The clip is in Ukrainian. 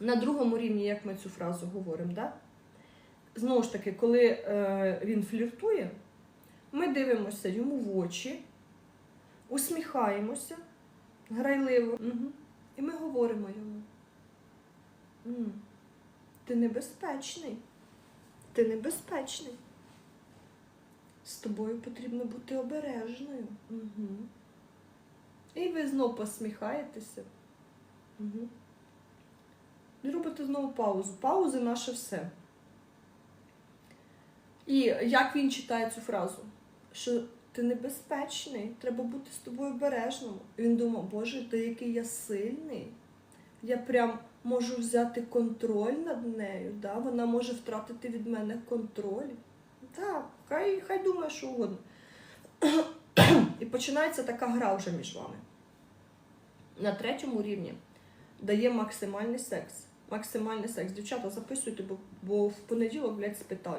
На другому рівні, як ми цю фразу говоримо, да? знову ж таки, коли е, він фліртує, ми дивимося йому в очі, усміхаємося грайливо. Угу. І ми говоримо йому. «М, Ти небезпечний. Ти небезпечний. З тобою потрібно бути обережною. Угу. І ви знову посміхаєтеся. Угу. І робите знову паузу. Паузи наше все. І як він читає цю фразу? Що ти небезпечний, треба бути з тобою обережним. І він думав, Боже, ти який я сильний. Я прям можу взяти контроль над нею, да? вона може втратити від мене контроль. Так, хай, хай думає, що угодно. І починається така гра вже між вами. На третьому рівні дає максимальний секс. Максимальний секс. Дівчата, записуйте, бо, бо в понеділок, блядь, спитаю.